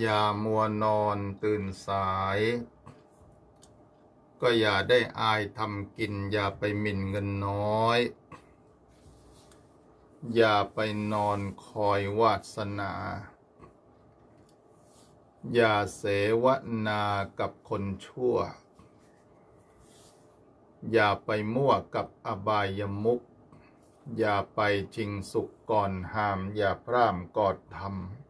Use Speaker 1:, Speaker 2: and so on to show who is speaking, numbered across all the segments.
Speaker 1: อย่ามัวนอนตื่นสาย ก็อย่าได้อายทำกิน อย่าไปหมิ่นเงินน้อย อย่าไปนอนคอยวาสนา อย่าเสวนากับคนชั่ว อย่าไปมั่วกับอบายมุก อย่าไปชิงสุขก่อนหาม อย่าพร่ำกอนทำ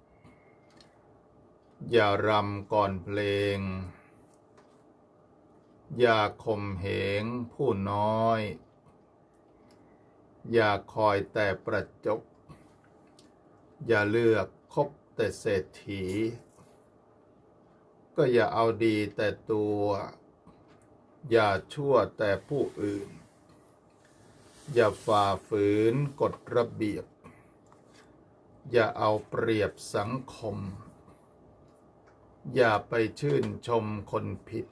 Speaker 1: อย่ารำก่อนเพลง อย่าข่มเหงผู้น้อย อย่าคอยแต่ประจบอย่าเลือกคบแต่เศรษฐี ก็อย่าเอาดีแต่ตัว อย่าชั่วแต่ผู้อื่น อย่าฝ่าฝืนกฎระเบียบ อย่าเอาเปรียบสังคม อย่าไปชื่นชมคนผิด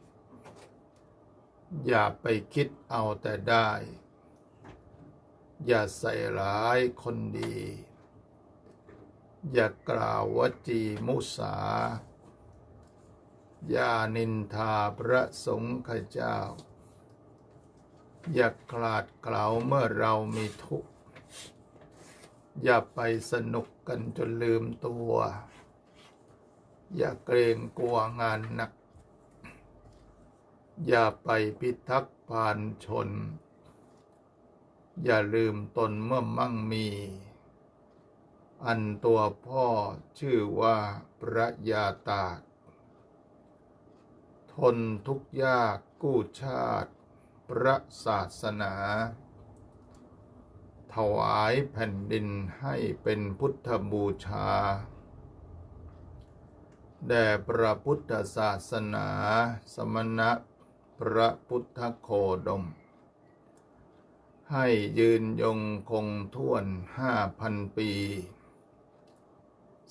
Speaker 1: อย่าไปคิดเอาแต่ได้ อย่าใส่ร้ายคนดี อย่ากล่าววจีมุสา อย่านินทาพระสงฆ์ข้าเจ้า อย่าคลาดเกลาเมื่อเรามีทุกข์ อย่าไปสนุกกันจนลืมตัว อย่าเกรงกลัวงานหนัก อย่าไปพิทักษ์พานชน อย่าลืมตนเมื่อมั่งมี อันตัวพ่อชื่อว่าพระยาตาทนทุกยากกู้ชาติ พระศาสนา ถวายแผ่นดินให้เป็นพุทธบูชา แด่พระพุทธศาสนา สมณะพระพุทธโคดม ให้ยืนยงคงท่วนห้าพันปี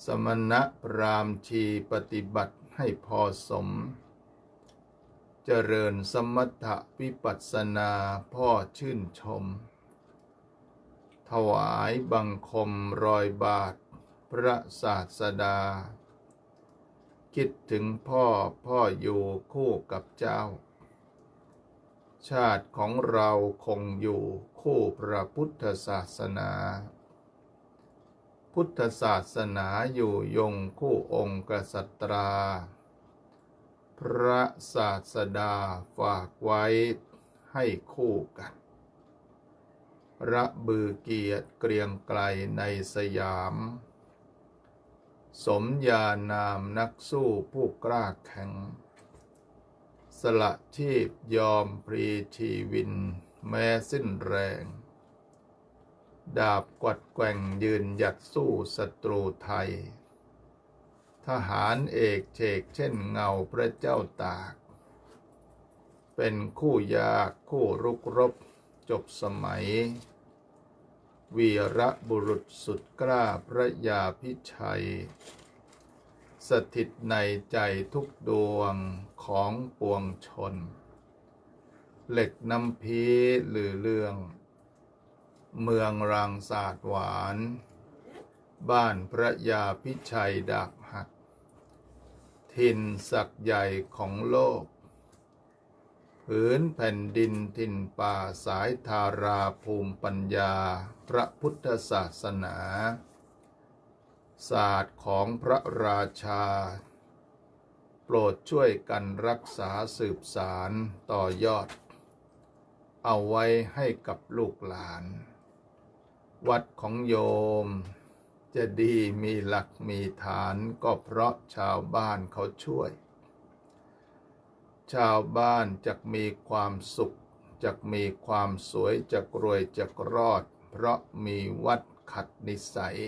Speaker 1: สมณะพรามชีปฏิบัติให้พอสม เจริญสมถะวิปัสสนาพ่อชื่นชม ถวายบังคมรอยบาท พระศาสดา คิดถึงพ่อพ่ออยู่คู่กับเจ้า ชาติของเราคงอยู่คู่พระพุทธศาสนา พุทธศาสนาอยู่ยงคู่องค์กษัตรา พระศาสดาฝากไว้ให้คู่กันระบือเกียรติเกรียงไกลในสยาม สมญานามนักสู้ผู้กล้าแข็ง สละชีพยอมพรีชีวิน แม้สิ้นแรง ดาบกวัดแกว่งยืนหยัดสู้ศัตรูไทย ทหารเอกเฉกเช่นเงาพระเจ้าตาก เป็นคู่ยากคู่รุกรบจบสมัย วีระบุรุษสุดกล้าพระยาพิชัย สถิตในใจทุกดวงของปวงชน เหล็กน้ำพีหรือเรื่อง เมืองรังศาสตร์หวาน บ้านพระยาพิชัยดาบหักถิ่นศักย์ใหญ่ของโลก ผืนแผ่นดินถิ่นป่าสายธาราภูมิปัญญา พระพุทธศาสนา ศาสตร์ของพระราชา โปรดช่วยกันรักษาสืบสารต่อยอด เอาไว้ให้กับลูกหลาน วัดของโยม จะดีมีหลักมีฐานก็เพราะชาวบ้านเขาช่วย ชาวบ้านจะมีความสุขจะมีความสวยจะรวยจะรอด เพราะมีวัดขัดนิสัย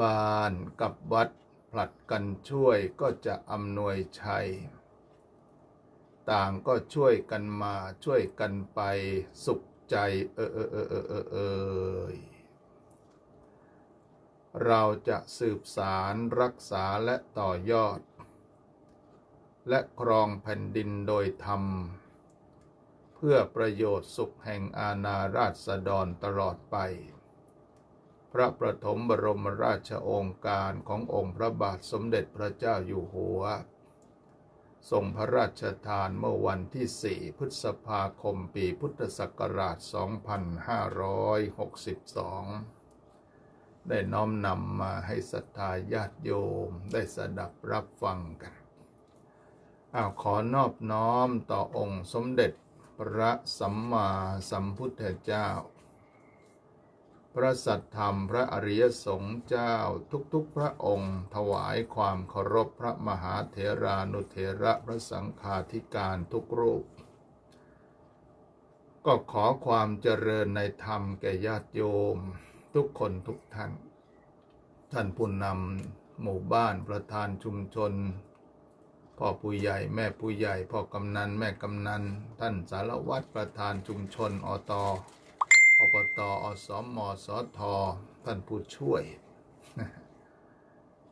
Speaker 1: บ้านกับวัดผลัดกันช่วยก็จะอำนวยชัย ต่างก็ช่วยกันมาช่วยกันไปสุขใจเออเออเออเออเออเอยเราจะสืบสารรักษาและต่อยอด และครองแผ่นดินโดยธรรม เพื่อประโยชน์สุขแห่งอาณาราษฎรตลอดไป พระประถมบรมราชองค์การขององค์พระบาทสมเด็จพระเจ้าอยู่หัวทรงพระราชทานเมื่อวันที่ 4 พฤษภาคมปีพุทธศักราช 2562 ได้น้อมนำมาให้ศรัทธาญาติโยมได้สดับรับฟังกัน อ้าวขอนอบน้อมต่อองค์สมเด็จพระสัมมาสัมพุทธเจ้า พระสัทธรรมพระอริยสงฆ์เจ้าทุกๆพระองค์ ถวายความเคารพพระมหาเถรานุเถระพระสังฆาธิการทุกรูป ก็ขอความเจริญในธรรมแก่ญาติโยม ทุกคนทุกท่าน ท่านผู้นำหมู่บ้านประธานชุมชน พ่อผู้ใหญ่แม่ผู้ใหญ่ พ่อกำนันแม่กำนัน ท่านสารวัตรประธานชุมชนอตอบตอสมสทท่านผู้ช่วย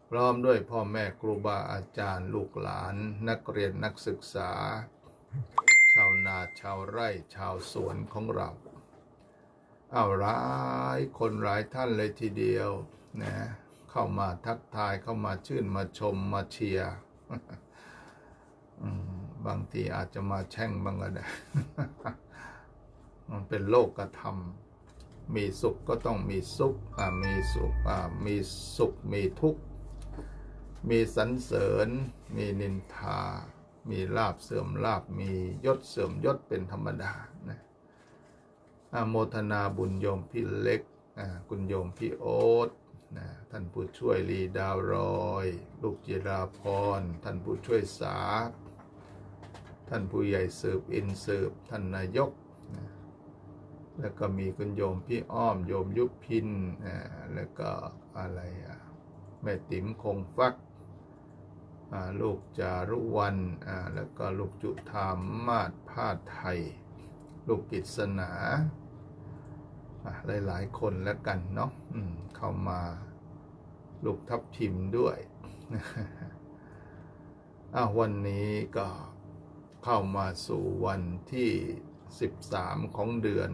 Speaker 1: พร้อมด้วยพ่อแม่ครูบาอาจารย์ลูกหลาน นักเรียนนักศึกษา ชาวนาชาวไร่ชาวสวนของเราเอาหลายคนหลายท่านเลยทีเดียวนะเข้ามาทักทายเข้ามาชื่นมาชมมาเชียร์ บางทีอาจจะมาแช่งบ้างก็ได้ มันเป็นโลกธรรมมีสุขก็ต้องมีสุขอ่ามีสุขอ่ามีสุข มีทุกข์ มีสรรเสริญ มีนินทา มีลาบเสื่อมลาบ มียศเสื่อมยศเป็นธรรมดานะอาโมทนาบุญโยมพี่เล็กอ่าคุณโยมพี่โอ๊ตนะท่านผู้ช่วยลีดาวรอย ลูกจิราพร ท่านผู้ช่วยสา ท่านผู้ใหญ่สืบอินสืบท่านนายกนะแล้วก็มีคุณโยมพี่อ้อมโยมยุพินอ่าแล้วก็อะไรอะแม่ติ๋มคงฟักลูกจารุวันแล้วก็ลูกจุธามมาศพาดไทย ลูกกิษณาอะหลายๆคนแล้วกันเนาะเข้ามาลูกทับทิมด้วยอ้าววันนี้ก็ เข้ามาสู่วันที่ 13 ของเดือน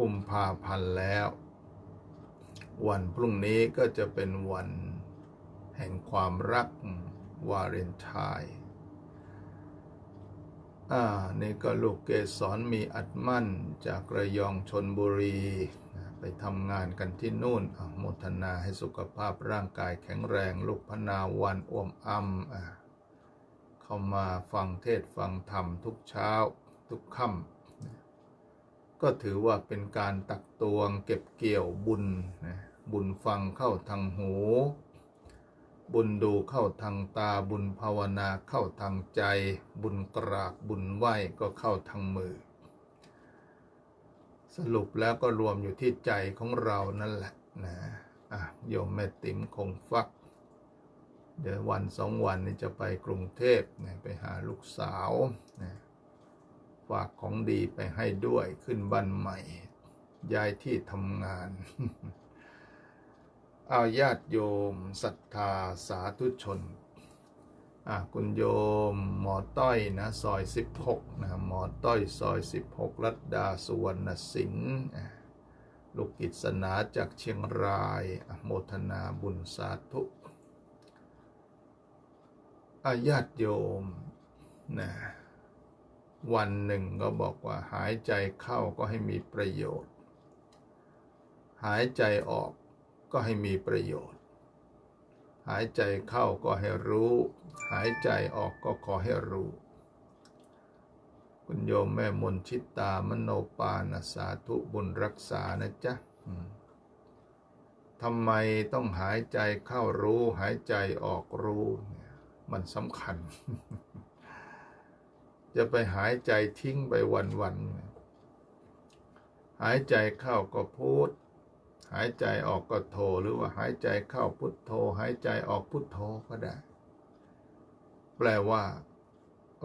Speaker 1: กุมภาพันธ์แล้ว วันพรุ่งนี้ก็จะเป็นวันแห่งความรักวาเลนไทน์อ่านี่ก็ลูกเกสรมีอัดมั่นจากระยองชนบุรี ไปทำงานกันที่นู่นอโมทนาให้สุขภาพร่างกายแข็งแรง ลูกพนาวันอ้วมอ้ำอะ เข้ามาฟังเทศฟังธรรมทุกเช้าทุกค่ำก็ถือว่าเป็นการตักตวงเก็บเกี่ยวบุญนะบุญฟังเข้าทางหู บุญดูเข้าทางตาบุญภาวนาเข้าทางใจ บุญกราบบุญไหวก็เข้าทางมือ สรุปแล้วก็รวมอยู่ที่ใจของเรานั่นแหละนะอะโยมแม่ติ๋มคงฟัก เดี๋ยววันสองวันนี้จะไปกรุงเทพนะไปหาลูกสาวนะฝากของดีไปให้ด้วยขึ้นบ้านใหม่ ย้ายที่ทำงาน เอาญาติโยมศรัทธาสาธุชนอะคุณโยมหมอต้อยนะซอย 16นะหมอต้อยซอย 16 รัตดาสุวรรณสิงห์ลูกกิจสนาจากเชียงราย โมทนาบุญสาธุ อาญาติโยมนะวันหนึ่งก็บอกว่าหายใจเข้าก็ให้มีประโยชน์ หายใจออกก็ให้มีประโยชน์ หายใจเข้าก็ให้รู้ หายใจออกก็ขอให้รู้ คุณโยมแม่มนชิตตามโนปานสาธุบุญรักษานะจ๊ะทำไมต้องหายใจเข้ารู้ หายใจออกรู้เมันสำคัญ จะไปหายใจทิ้งไปวันๆหายใจเข้าก็พูด หายใจออกก็โทหรือว่าหายใจเข้าพุทโธ หายใจออกพุทโธก็ได้ แปลว่า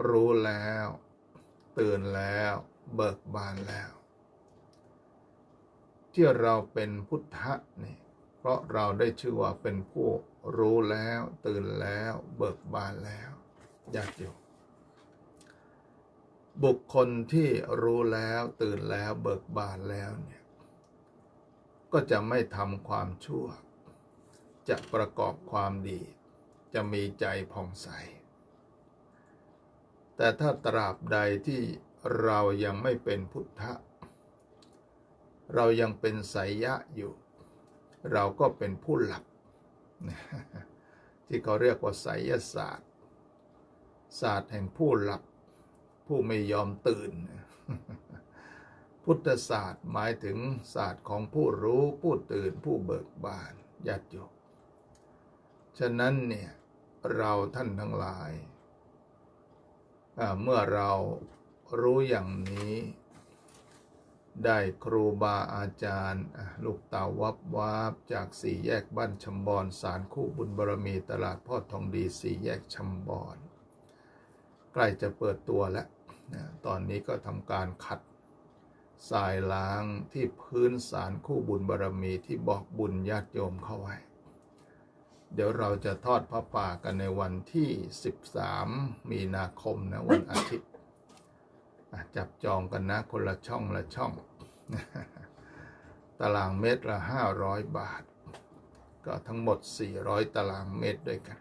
Speaker 1: รู้แล้ว ตื่นแล้ว เบิกบานแล้ว ที่เราเป็นพุทธะเนี่ย เพราะเราได้ชื่อว่าเป็นผู้รู้แล้ว ตื่นแล้ว เบิกบานแล้วญาติโยมบุคคลที่รู้แล้วตื่นแล้วเบิกบานแล้วเนี่ยก็จะไม่ทำความชั่ว จะประกอบความดี จะมีใจผ่องใส แต่ถ้าตราบใดที่เรายังไม่เป็นพุทธะ เรายังเป็นไสยะอยู่ เราก็เป็นผู้หลับ ที่เขาเรียกว่าไสยศาสตร์ ศาสตร์แห่งผู้หลับ ผู้ไม่ยอมตื่น พุทธศาสตร์หมายถึงศาสตร์ของผู้รู้ผู้ตื่นผู้เบิกบานญาติโยมฉะนั้นเนี่ยเราท่านทั้งหลาย เมื่อเรารู้อย่างนี้ ได้ครูบาอาจารย์ลูกเต่าวับวับจากสี่แยกบ้านชำบอนสารคู่บุญบารมีตลาดพ่อทองดีสี่แยกชำบอนใกล้จะเปิดตัวแล้วตอนนี้ก็ทำการขัดทรายล้างที่พื้นสารคู่บุญบารมีที่บอกบุญญาติโยมเข้าไว้ เดี๋ยวเราจะทอดพระป่ากันในวันที่ 13 มีนาคมนะวันอาทิตย์จับจองกันนะคนละช่องละช่อง ตารางเมตรละ 500 บาท ก็ทั้งหมด 400 ตารางเมตรด้วยกัน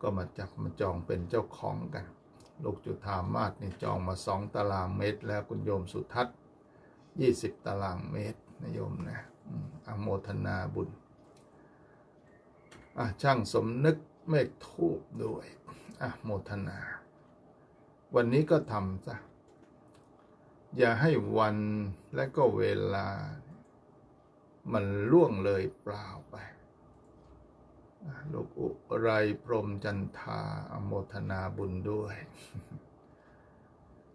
Speaker 1: ก็มาจับมาจองเป็นเจ้าของกัน ลูกจุธามาศนี่จองมาสองตารางเมตร แล้วคุณโยมสุทัศน์ยี่สิบตารางเมตรนะโยมนะอมโมทนาบุญอะช่างสมนึกเมฆทูบด้วยอะโมทนา วันนี้ก็ทำซะ อย่าให้วันและก็เวลา มันล่วงเลยเปล่าไปลูกอุไรพรมจันทาอโมทนาบุญด้วย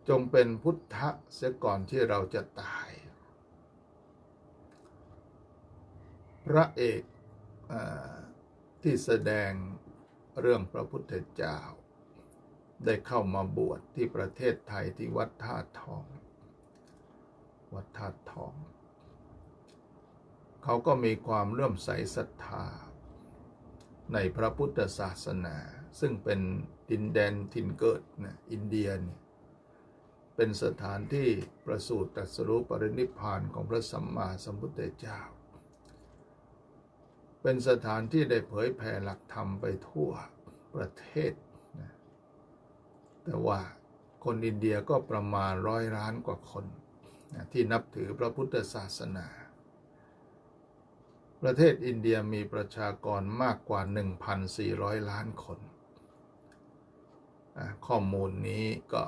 Speaker 1: จงเป็นพุทธะเสียก่อนที่เราจะตาย พระเอกอที่แสดงเรื่องพระพุทธเจ้า ได้เข้ามาบวชที่ประเทศไทยที่วัดท่าทอง วัดท่าตุทอง เขาก็มีความเลื่อมใสศรัทธา ในพระพุทธศาสนา ซึ่งเป็นดินแดนถิ่นเกิดนะอินเดียเนี่ยเป็นสถานที่ประสูติตรัสรู้ปรินิพานของพระสัมมาสัมพุทธเจ้า เป็นสถานที่ได้เผยแผ่หลักธรรมไปทั่วประเทศนะแต่ว่าคนอินเดียก็ประมาณร้อยล้านกว่าคน ที่นับถือพระพุทธศาสนา ประเทศอินเดียมีประชากรมากกว่า 1,400 ล้านคน ข้อมูลนี้ก็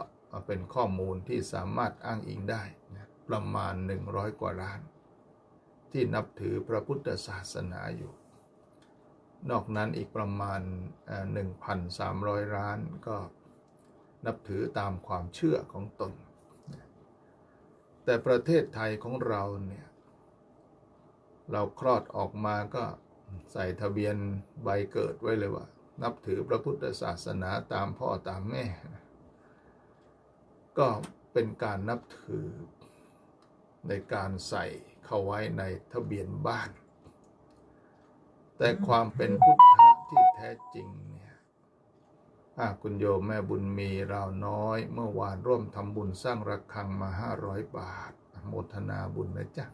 Speaker 1: เป็นข้อมูลที่สามารถอ้างอิงได้ประมาณ 100 กว่าล้าน ที่นับถือพระพุทธศาสนาอยู่ นอกนั้นอีกประมาณ 1,300 ล้านก็นับถือตามความเชื่อของตน แต่ประเทศไทยของเราเนี่ย เราคลอดออกมาก็ใส่ทะเบียนใบเกิดไว้เลยว่า นับถือพระพุทธศาสนาตามพ่อตามแม่ ก็เป็นการนับถือในการใส่เข้าไว้ในทะเบียนบ้าน แต่ความเป็นพุทธะที่แท้จริง อาคุณโยมแม่บุญมีเราวน้อย เมื่อวานร่วมทำบุญสร้างระฆังมา500บาท โมทนาบุญนะจ๊ะ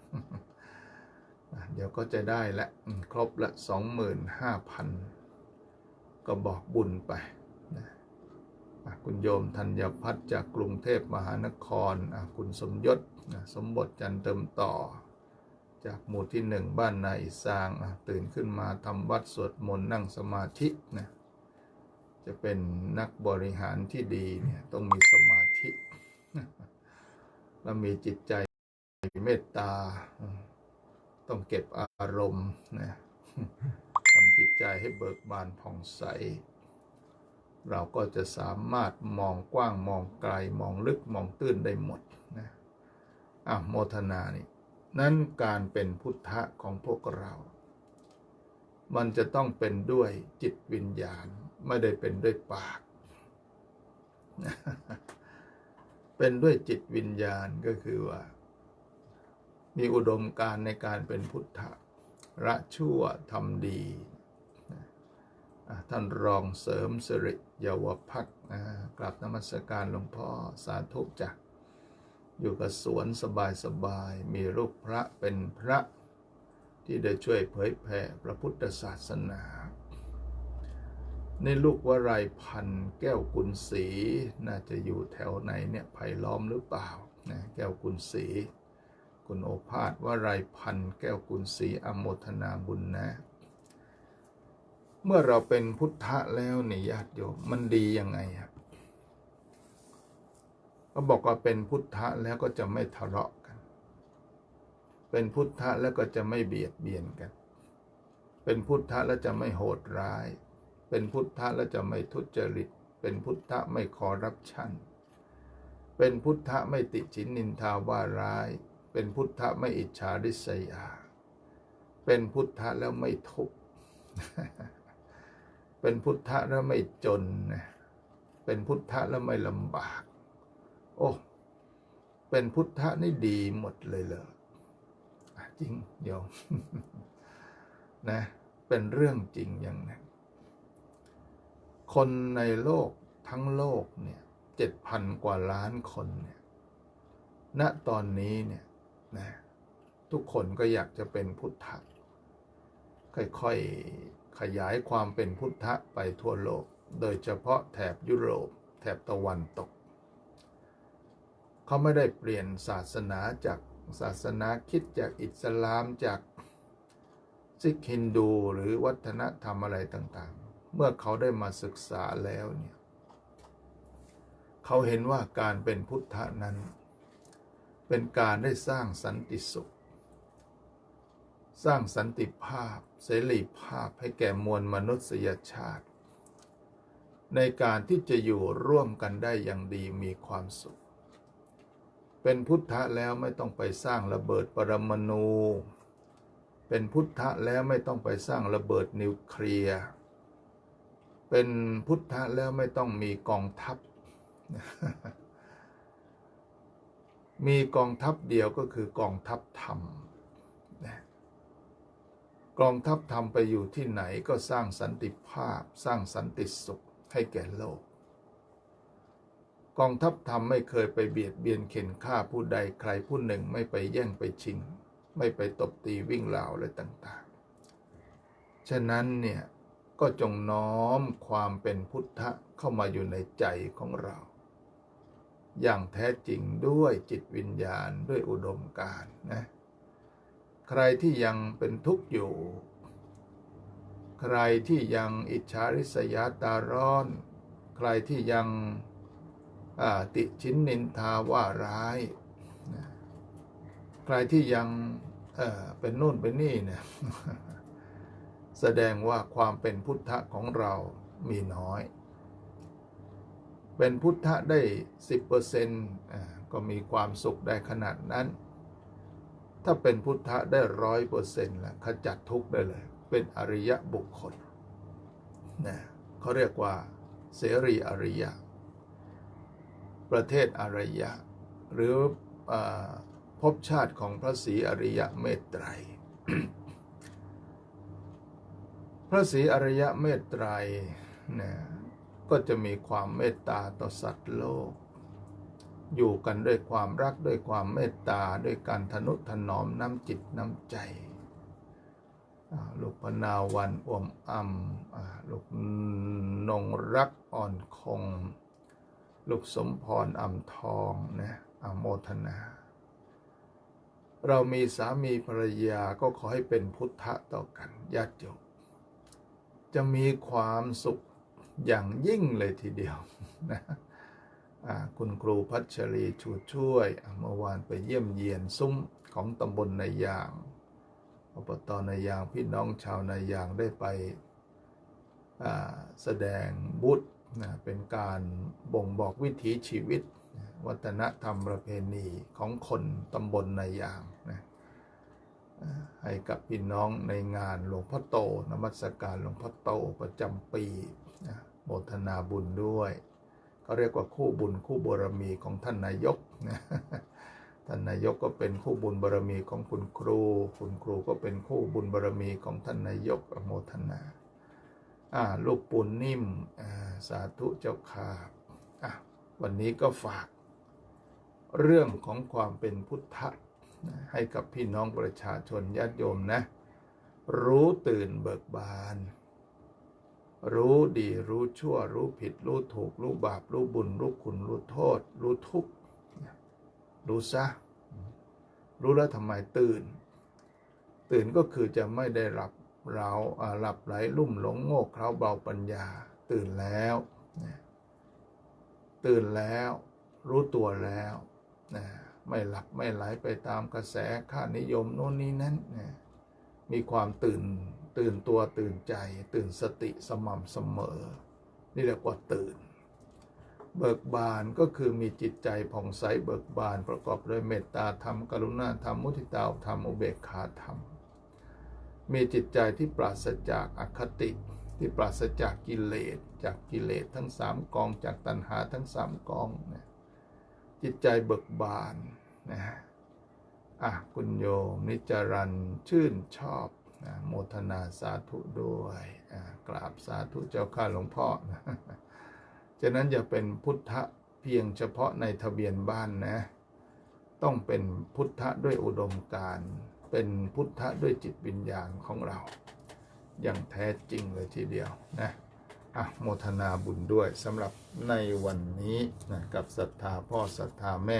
Speaker 1: เดี๋ยวก็จะได้ละ ครบละสองหมื่นห้าพันก็บอกบุญไปนะอะคุณโยมธัญพัฒน์จากกรุงเทพมหานครอะคุณสมยศ สมบทจันเติมต่อ จากหมู่ที่หนึ่งบ้านนาอิสางตื่นขึ้นมาทำวัดสวดมนต์นั่งสมาธินะ จะเป็นนักบริหารที่ดีเนี่ยต้องมีสมาธิ และมีจิตใจเมตตา ต้องเก็บอารมณ์นะทำจิตใจให้เบิกบานผ่องใส เราก็จะสามารถมองกว้างมองไกลมองลึกมองตื้นได้หมดนะอะโมทนานี่นั้นการเป็นพุทธะของพวกเรา มันจะต้องเป็นด้วยจิตวิญญาณ ไม่ได้เป็นด้วยปาก เป็นด้วยจิตวิญญาณก็คือว่า มีอุดมการในการเป็นพุทธะละชั่วทำดีท่านรองเสริมสิริเยาวพักกราบนมัสการหลวงพ่อสาธุจ้ะอยู่กับสวนสบายๆมีรูปพระเป็นพระที่ได้ช่วยเผยแผ่พระพุทธศาสนา ในลูกวรายพันธ์แก้วกุลศรีน่าจะอยู่แถวไหนเนี่ยไผ่ล้อมหรือเปล่านะแก้วกุลศรีคุณโอภาสวรายพันธ์แก้วกุลศรีอโมทนาบุญนะเมื่อเราเป็นพุทธะแล้วเนี่ยญาติโยมมันดียังไงครับก็บอกว่าเป็นพุทธะแล้วก็จะไม่ทะเลาะกัน เป็นพุทธะแล้วก็จะไม่เบียดเบียนกัน เป็นพุทธะแล้วจะไม่โหดร้าย เป็นพุทธะแล้วจะไม่ทุจริต เป็นพุทธะไม่คอร์รัปชัน เป็นพุทธะไม่ติชินนินทาว่าร้าย เป็นพุทธะไม่อิจฉาริษยา เป็นพุทธะแล้วไม่ทุกข์เป็นพุทธะแล้วไม่จนนะเป็นพุทธะแล้วไม่ลำบาก โอ้ เป็นพุทธะนี่ดีหมดเลยเหรอจริงโยมนะ เป็นเรื่องจริงอย่างนั้น คนในโลกทั้งโลกเนี่ยเจ็ดพันกว่าล้านคนเนี่ยณตอนนี้เนี่ยนะทุกคนก็อยากจะเป็นพุทธะค่อยๆ ขยายความเป็นพุทธะไปทั่วโลก โดยเฉพาะแถบยุโรป แถบตะวันตก เขาไม่ได้เปลี่ยนศาสนาจากศาสนาคิดจากอิสลามจากซิกฮินดูหรือวัฒนธรรมอะไรต่างๆ เมื่อเขาได้มาศึกษาแล้วเนี่ยเขาเห็นว่าการเป็นพุทธะนั้น เป็นการได้สร้างสันติสุข สร้างสันติภาพ เสรีภาพให้แก่มวลมนุษยชาติ ในการที่จะอยู่ร่วมกันได้อย่างดีมีความสุข เป็นพุทธะแล้วไม่ต้องไปสร้างระเบิดปรมาณูเป็นพุทธะแล้วไม่ต้องไปสร้างระเบิดนิวเคลียร์ เป็นพุทธะแล้วไม่ต้องมีกองทัพ มีกองทัพเดียวก็คือกองทัพธรรมนะกองทัพธรรมไปอยู่ที่ไหนก็สร้างสันติภาพ สร้างสันติสุขให้แก่โลก กองทัพธรรมไม่เคยไปเบียดเบียนเข็นฆ่าผู้ใดใครผู้หนึ่งไม่ไปแย่งไปชิง ไม่ไปตบตีวิ่งราวอะไรต่าง ๆ ฉะนั้นเนี่ย ก็จงน้อมความเป็นพุทธะเข้ามาอยู่ในใจของเรา อย่างแท้จริงด้วยจิตวิญญาณด้วยอุดมการนะ ใครที่ยังเป็นทุกข์อยู่ ใครที่ยังอิจฉาริษยาตาร้อน ใครที่ยังติชินนินทาว่าร้าย ใครที่ยังเเป็นนู่นเป็นนี่เนี่ย แสดงว่าความเป็นพุทธะของเรามีน้อย เป็นพุทธะได้สิบเปอร์เซ็นต์ก็มีความสุขได้ขนาดนั้น ถ้าเป็นพุทธะได้ร้อยเปอร์เซ็นต์ล้วขจัดทุกข์ได้เลย เป็นอริยะบุคคลนะเขาเรียกว่า เสรีอริยะ ประเทศอริยะ หรืออภพชาติของพระศรีอริยะเมตไตร พระศรีอริยะเมตไตรเนี่ยก็จะมีความเมตตาต่อสัตว์โลก อยู่กันด้วยความรักด้วยความเมตตาด้วยการทนุถนอมน้ำจิตน้ำใจลูกพนาวันอวมอ่ำอ่าลูกนงรักอ่อนคง ลูกสมพรอ่ำทองนะอโมทนา เรามีสามีภรรยาก็ขอให้เป็นพุทธะต่อกันญาติโยม จะมีความสุขอย่างยิ่งเลยทีเดียวนะคุณครูพัชรีชูช่วยเมื่อวานไปเยี่ยมเยียนซุ้มของตำบลนายางอบตนายางพี่น้องชาวนายางได้ไปแสดงบุตรนะเป็นการบ่งบอกวิถีชีวิต วัฒนธรรมประเพณีของคนตำบลนายาง ให้กับพี่น้องในงานหลวงพ่อโตนมัสการหลวงพ่อโตประจำปีโมทนาบุญด้วยเขาเรียกว่าคู่บุญคู่บารมีของท่านนายกนะท่านนายกก็เป็นคู่บุญบารมีของคุณครู คุณครูก็เป็นคู่บุญบารมีของท่านนายกโมทนาอ่าลูกปุณนิ่มสาธุเจ้าค่ะอะวันนี้ก็ฝาก เรื่องของความเป็นพุทธะ ให้กับพี่น้องประชาชนญาติโยมนะ รู้ตื่นเบิกบาน รู้ดีรู้ชั่ว รู้ผิด รู้ถูก รู้บาป รู้บุญ รู้คุณ รู้โทษ รู้ทุกข์รู้ซะ รู้แล้วทำไมตื่น ตื่นก็คือจะไม่ได้หลับเราหลับไหลลุ่มหลงโง่เขลาเบาปัญญา ตื่นแล้ว ตื่นแล้ว รู้ตัวแล้วนะ ไม่หลับไม่ไหลไปตามกระแสค่านิยมโน่นนี้นั้นนะมีความตื่นตื่นตัวตื่นใจ ตื่นสติสม่ำเสมอ นี่เรียกว่าตื่น เบิกบานก็คือมีจิตใจผ่องใสเบิกบานประกอบด้วยเมตตาธรรมกรุณาธรรมมุทิตาธรรมอุเบกขาธรรม มีจิตใจที่ปราศจากอคติที่ปราศจากกิเลสจากกิเลสทั้งสามกองจากตัณหาทั้งสามกองนะ จิตใจเบิกบานนะอะคุณโยมนิจรันชื่นชอบนะโมทนาสาธุด้วยอะกราบสาธุเจ้าข้าหลวงพ่อนะฉะนั้นอย่าเป็นพุทธเพียงเฉพาะในทะเบียนบ้านนะ ต้องเป็นพุทธด้วยอุดมการ เป็นพุทธด้วยจิตวิญญาณของเรา อย่างแท้จริงเลยทีเดียวนะ อโมทนาบุญด้วยสำหรับในวันนี้นะกับศรัทธาพ่อศรัทธาแม่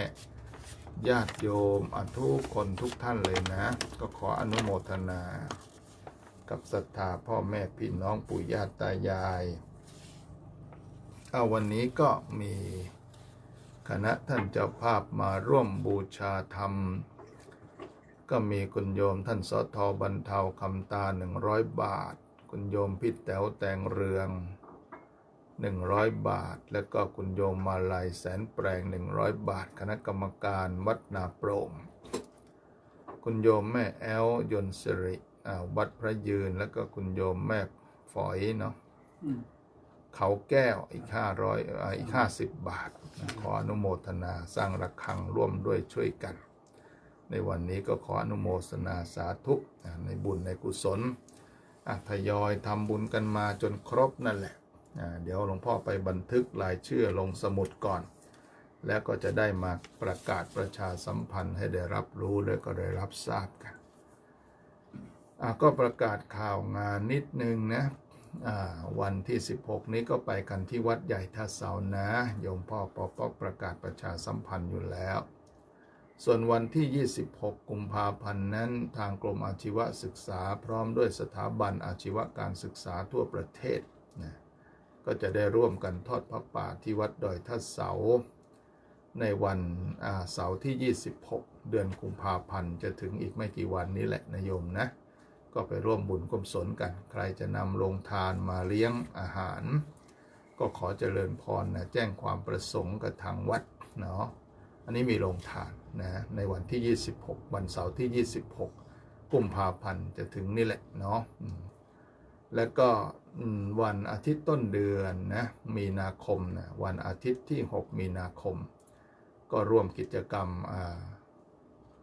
Speaker 1: ญาติโยมอทุกคนทุกท่านเลยนะ ก็ขออนุโมทนา กับศรัทธาพ่อแม่พี่น้องปู่ย่าตายายเอาวันนี้ก็มีคณะท่านเจ้าภาพมาร่วมบูชาธรรม ก็มีคุณโยมท่านสอทอบรรเทาคำตาหนึ่งร้อยบาท คุณโยมพิแต๋วแตงเรือง หนึ่งร้อยบาท แล้วก็คุณโยมมาลัยแสนแปลงหนึ่งร้อยบาท คณะกรรมการวัดนาโปร่งคุณโยมแม่แอลยนต์สิริอ่าวัดพระยืน แล้วก็คุณโยมแม่ฝอยเนาะ
Speaker 2: อืม
Speaker 1: เขาแก้วอีกห้าร้อยอีกห้าสิบบาท ขออนุโมทนาสร้างระฆังร่วมด้วยช่วยกัน ในวันนี้ก็ขออนุโมทนาสาธุอ่าในบุญในกุศลอะทยอยทำบุญกันมาจนครบนั่นแหละอ่า เดี๋ยวหลวงพ่อไปบันทึกรายชื่อลงสมุดก่อน แล้วก็จะได้มาประกาศประชาสัมพันธ์ให้ได้รับรู้และก็ได้รับทราบกันก็ประกาศข่าวงานนิดนึงนะวันที่ 16 นี้ก็ไปกันที่วัดใหญ่ท่าเสานะ โยมพ่อปอปอกประกาศประชาสัมพันธ์อยู่แล้ว ส่วนวันที่ 26 กุมภาพันธ์นั้น ทางกรมอาชีวศึกษาพร้อมด้วยสถาบันอาชีวการศึกษาทั่วประเทศ ก็จะได้ร่วมกันทอดพระป่าที่วัดดอยท่าเสา ในวันเสาร์ที่ 26 เดือนกุมภาพันธ์จะถึงอีกไม่กี่วันนี้แหละนะโยมนะ ก็ไปร่วมบุญกุศลกัน ใครจะนำลงทานมาเลี้ยงอาหาร ก็ขอเจริญพรนะแจ้งความประสงค์กับทางวัดเนาะอันนี้มีโรงทานนะในวันที่ 26 วันเสาร์ที่ 26กุมภาพันธ์จะถึงนี่แหละเนาะ แล้วก็วันอาทิตย์ต้นเดือนนะมีนาคมนะวันอาทิตย์ที่ 6 มีนาคม ก็ร่วมกิจกรรม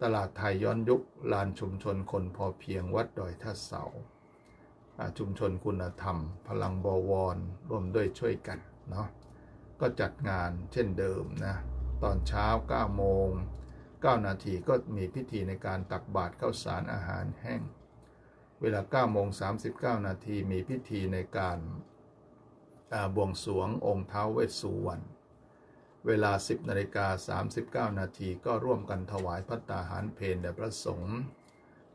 Speaker 1: ตลาดไทยย้อนยุคลานชุมชนคนพอเพียงวัดดอยท่าเสาอ่าชุมชนคุณธรรม พลังบวรร่วมด้วยช่วยกันเนาะก็จัดงานเช่นเดิมนะตอนเช้า 9 โมง 9 นาทีก็มีพิธีในการตักบาตรข้าวสารอาหารแห้ง เวลา9โมง39 นาทีมีพิธีในการบวงสรวงองค์เท้าเวสสุวรรณ เวลา 10นาฬิกา39 นาทีก็ร่วมกันถวายพัตตาหารเพลแด่พระสงฆ์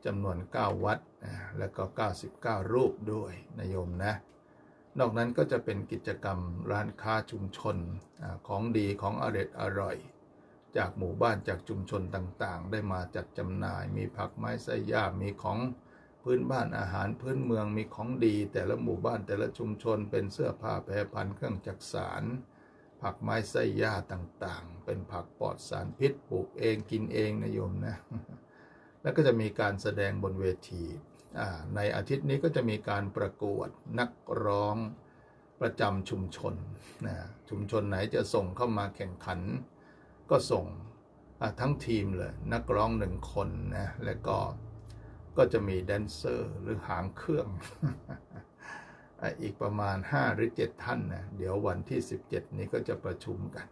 Speaker 1: จำนวน 9 วัด และก็ 99 รูปด้วยนะโยมนะ นอกนั้นก็จะเป็นกิจกรรมร้านค้าชุมชนของดีของอร็ดอร่อย จากหมู่บ้านจากชุมชนต่างๆ ได้มาจัดจำหน่าย มีผักไม้ไส้ยามีของ พื้นบ้านอาหารพื้นเมืองมีของดี แต่ละหมู่บ้านแต่ละชุมชนเป็นเสื้อผ้าแพรพันเครื่องจักสารผักไม้ไส้ยาต่างๆ เป็นผักปลอดสารพิษปลูกเองกินเองนะโยมนะ แล้วก็จะมีการแสดงบนเวที ในอาทิตย์นี้ก็จะมีการประกวดนักร้องประจำชุมชนนะชุมชนไหนจะส่งเข้ามาแข่งขัน ก็ส่งทั้งทีมเลย นักร้องหนึ่งคนนะ และก็ ก็จะมีแดนเซอร์หรือหางเครื่อง อีกประมาณ 5 หรือ 7 ท่านนะเดี๋ยววันที่ 17 นี้ก็จะประชุมกัน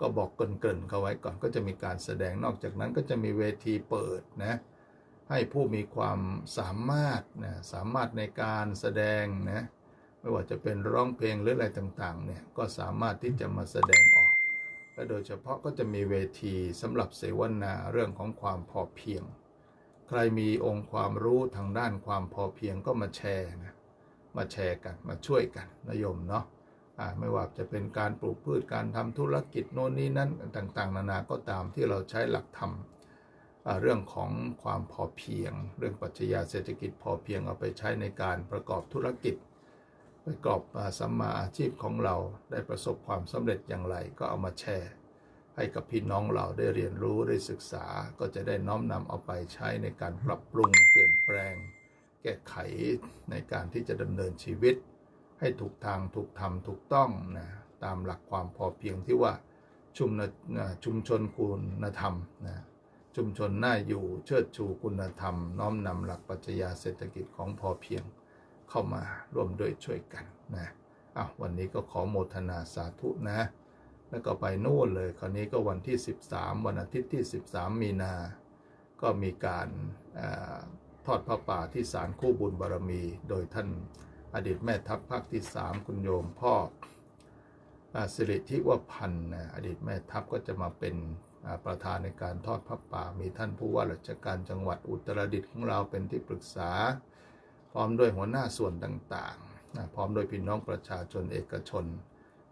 Speaker 1: ก็บอกเกริ่นๆเขาไว้ก่อนก็จะมีการแสดงนอกจากนั้นก็จะมีเวทีเปิดนะให้ผู้มีความสามารถนะสามารถในการแสดงนะไม่ว่าจะเป็นร้องเพลงหรืออะไรต่างๆเนี่ยก็สามารถที่จะมาแสดงออก และโดยเฉพาะก็จะมีเวทีสำหรับเสวนาเรื่องของความพอเพียง ใครมีองค์ความรู้ทางด้านความพอเพียงก็มาแชร์นะมาแชร์กันมาช่วยกันนะโยมเนาะไม่ว่าจะเป็นการปลูกพืชการทำธุรกิจโน่นนี่นั่นต่างๆ นานาก็ตามที่เราใช้หลักธรรมเรื่องของความพอเพียง เรื่องปรัชญาเศรษฐกิจพอเพียงเอาไปใช้ในการประกอบธุรกิจ ประกอบสัมมาอาชีพของเราได้ประสบความสำเร็จอย่างไรก็เอามาแชร์ ให้กับพี่น้องเราได้เรียนรู้ได้ศึกษาก็จะได้น้อมนำเอาไปใช้ในการปรับปรุงเปลี่ยนแปลง แก้ไขในการที่จะดำเนินชีวิต ให้ถูกทางถูกทำถูกต้องนะตามหลักความพอเพียงที่ว่าชุมชุมชนคุณธรรมนะชุมชนน่าอยู่เชิดชูคุณธรรม น้อมนำหลักปรัชญาเศรษฐกิจของพอเพียงเข้ามาร่วมด้วยช่วยกันนะอ้าววันนี้ก็ขอโมทนาสาธุนะ แล้วก็ไปโน่นเลย คราวนี้ก็วันที่ 13 วันอาทิตย์ที่ 13 มีนา ก็มีการอทอดพระป่าที่ศาลคู่บุญบารมี โดยท่านอดีตแม่ทัพภาคที่ 3 คุณโยมพ่อสิริทิวพันธ์อดีตแม่ทัพก็จะมาเป็นประธานในการทอดพระป่า มีท่านผู้ว่าราชการจังหวัดอุตรดิตถ์ของเราเป็นที่ปรึกษา พร้อมด้วยหัวหน้าส่วนต่างๆ พร้อมโดยพี่น้องประชาชนเอกชน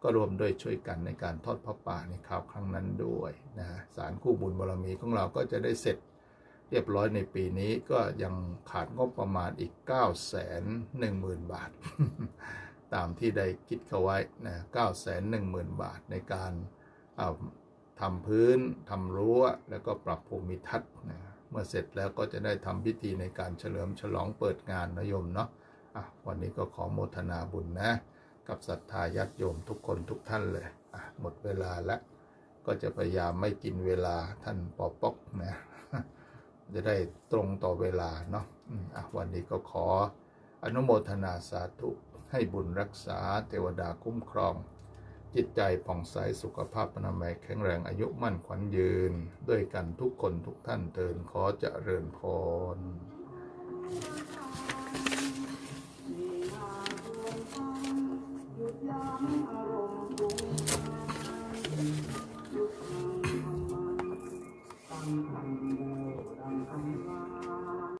Speaker 1: ก็รวมด้วยช่วยกันในการทอดพระป่าในคราวครั้งนั้นด้วยนะสารคู่บุญบารมีของเราก็จะได้เสร็จเรียบร้อยในปีนี้ก็ยังขาดงบประมาณอีก 9 1 0 0 0 0 บาท ตามที่ได้คิดเขาไว้นะ9 1 0 0 0 0บาทในการาทำพื้นทำรั้ว แล้วก็ปรับภูมิทัศน์นะเมื่อเสร็จแล้วก็จะได้ทำพิธีในการเฉลิมฉลองเปิดงานนะโยมเนาะะวันนี้ก็ขอโมทนาบุญนะ กับศรัทธาญาติโยมทุกคนทุกท่านเลยหมดเวลาแล้ว ก็จะพยายามไม่กินเวลาท่านปอปอกนะจะได้ตรงต่อเวลาเนาะะวันนี้ก็ขออนุโมทนาสาธุ ให้บุญรักษาเทวดาคุ้มครอง จิตใจผ่องใสสุขภาพอนามัยแข็งแรงอายุมั่นขวัญยืน ด้วยกันทุกคนทุกท่านเทินขอจเจริญพร